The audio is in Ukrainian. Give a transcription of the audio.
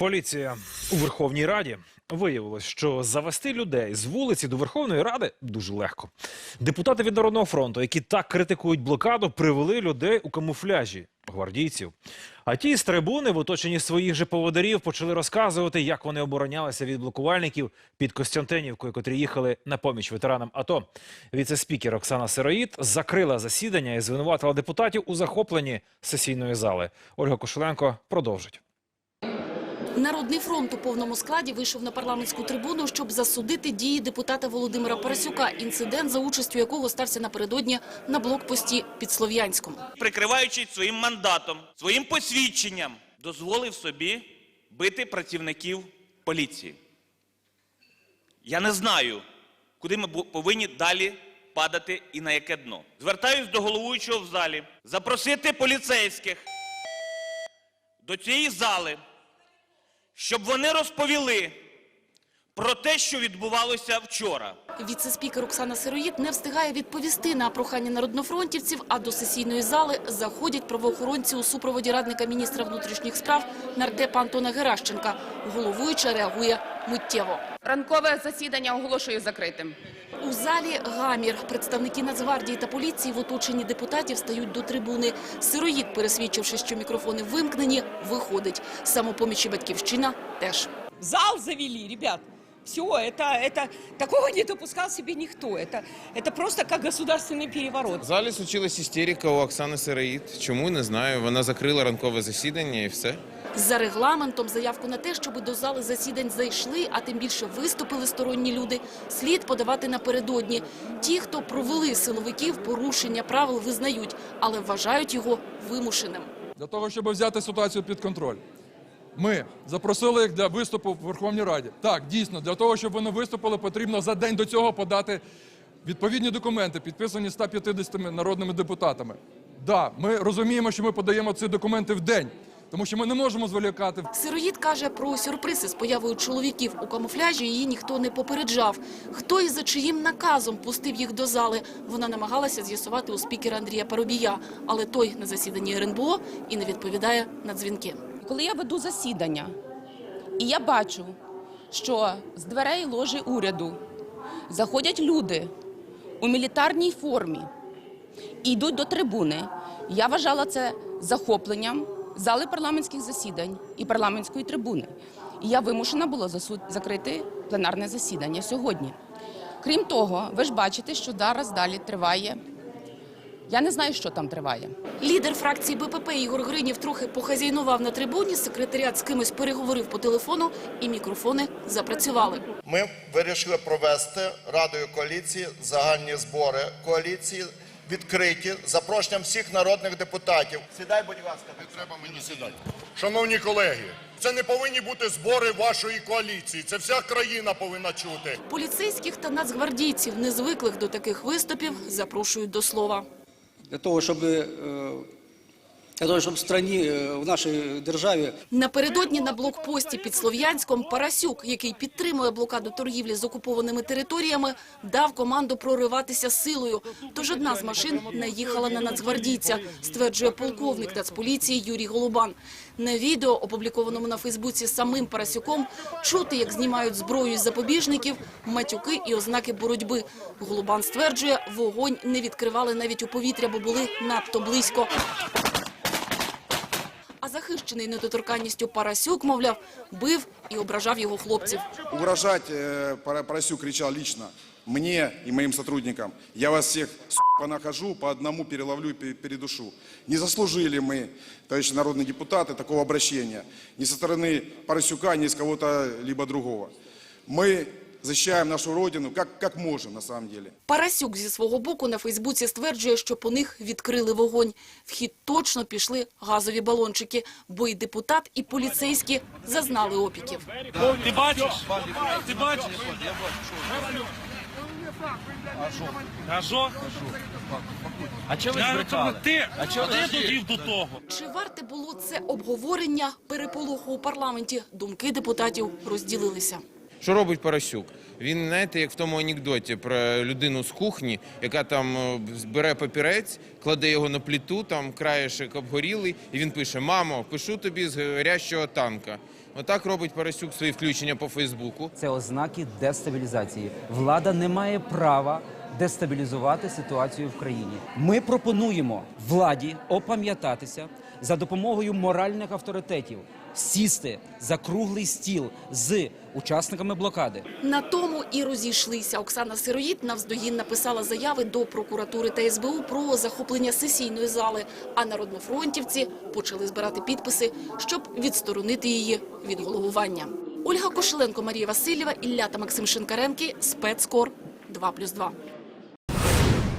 Поліція у Верховній Раді виявилось, що завести людей з вулиці до Верховної Ради дуже легко. Депутати від Народного фронту, які так критикують блокаду, привели людей у камуфляжі гвардійців. А ті з трибуни в оточенні своїх же поводарів почали розказувати, як вони оборонялися від блокувальників під Костянтинівкою, котрі їхали на поміч ветеранам АТО. Віце-спікер Оксана Сироїд закрила засідання і звинуватила депутатів у захопленні сесійної зали. Ольга Кошеленко продовжить. Народний фронт у повному складі вийшов на парламентську трибуну, щоб засудити дії депутата Володимира Парасюка, інцидент, за участю якого стався напередодні на блокпості під Слов'янськом. прикриваючись своїм мандатом, своїм посвідченням, дозволив собі бити працівників поліції. Я не знаю, куди ми повинні далі падати і на яке дно. Звертаюсь до головуючого в залі запросити поліцейських до цієї зали, щоб вони розповіли про те, що відбувалося вчора. Віце-спікер Оксана Сироїд не встигає відповісти на прохання народнофронтівців, а до сесійної зали заходять правоохоронці у супроводі радника міністра внутрішніх справ нардепа Антона Геращенка. Головуюча реагує миттєво. Ранкове засідання оголошую закритим. У залі гамір. Представники Нацгвардії та поліції в оточенні депутатів стають до трибуни. Сироїд, пересвідчивши, що мікрофони вимкнені, виходить. Самопоміч і батьківщина теж. зал завели, ребят. Все, это, это, такого не допускал себе никто. Это, это просто как государственный переворот. В залі случилась істерика у Оксани Сироїд. Чому не знаю. Вона закрила ранкове засідання і все. За регламентом заявку на те, щоб до зали засідань зайшли, а тим більше виступили сторонні люди, слід подавати напередодні. Ті, хто провели силовиків, порушення правил визнають, але вважають його вимушеним. для того, щоб взяти ситуацію під контроль. Ми запросили їх для виступу в Верховній Раді. Так, дійсно, для того, щоб вони виступили, потрібно за день до цього подати відповідні документи, підписані 150 народними депутатами. Да, ми розуміємо, що ми подаємо ці документи в день, тому що ми не можемо зволікати. Сироїд каже про сюрпризи з появою чоловіків у камуфляжі. Її ніхто не попереджав. Хто і за чиїм наказом пустив їх до зали, вона намагалася з'ясувати у спікера Андрія Парубія, але той на засіданні РНБО і не відповідає на дзвінки. Коли я веду засідання, і я бачу, що з дверей ложі уряду заходять люди у мілітарній формі і йдуть до трибуни, я вважала це захопленням зали парламентських засідань і парламентської трибуни. І я вимушена була закрити пленарне засідання сьогодні. Крім того, ви ж бачите, що зараз далі триває. Я не знаю, що там триває. Лідер фракції БПП Ігор Гринів трохи похазяйнував на трибуні. Секретаріат з кимось переговорив по телефону, і мікрофони запрацювали. Ми вирішили провести Радою коаліції загальні збори коаліції відкриті запрошенням всіх народних депутатів. Сідай, будь ласка, не треба мені сідати. Шановні колеги, це не повинні бути збори вашої коаліції. Це вся країна повинна чути. Поліцейських та нацгвардійців, незвиклих до таких виступів, запрошують до слова. Для того, щоб, е, того, щоб в страні, е, в нашій державі Напередодні на блокпості під Слов'янськом Парасюк, який підтримує блокаду торгівлі з окупованими територіями, дав команду прориватися силою. Тож одна з машин наїхала на нацгвардійця, стверджує полковник Нацполіції Юрій Голубан. На відео, опублікованому на Фейсбуці самим Парасюком, чути, як знімають зброю із запобіжників, матюки і ознаки боротьби. Голубан стверджує, вогонь не відкривали навіть у повітря, бо були надто близько А захищений недоторканністю Парасюк, мовляв, бив і ображав його хлопців. Угрожать э, Пора- Поросюк кричал лично мне и моим сотрудникам. Я вас всех понахожу, по одному переловлю и пе- передушу. Не заслужили мы, товарищи народные депутаты, такого обращения. Ни со стороны Поросюка, ни с кого-то либо другого. Мы защищаем нашу родину как, как можем на самом деле. Парасюк зі свого боку на Фейсбуці стверджує, що по них відкрили вогонь. В хід точно пішли газові балончики, бо і депутат, і поліцейські зазнали опіків. Ти бачиш? Ти бачиш? А що? А чого ви збрехали? Ти, а чого ти довів до того? Чи варте було це обговорення переполоху у парламенті? Думки депутатів розділилися. Що робить Парасюк? Він, знаєте, як в тому анекдоті про людину з кухні, яка там е, бере папірець, кладе його на пліту, там краєшек обгорілий, і він пише: Мамо, пишу тобі з горящого танка. Отак робить Парасюк свої включення по Фейсбуку. Це ознаки дестабілізації. Влада не має права дестабілізувати ситуацію в країні. Ми пропонуємо владі опам'ятатися за допомогою моральних авторитетів, сісти за круглий стіл з учасниками блокади. На тому і розійшлися. Оксана Сироїд навздогін написала заяви до прокуратури та СБУ про захоплення сесійної зали, а народнофронтівці почали збирати підписи, щоб відсторонити її від головування. Ольга Кошеленко, Марія Васильєва, Ілля та Максим Шинкаренки, спецкор 2+,2.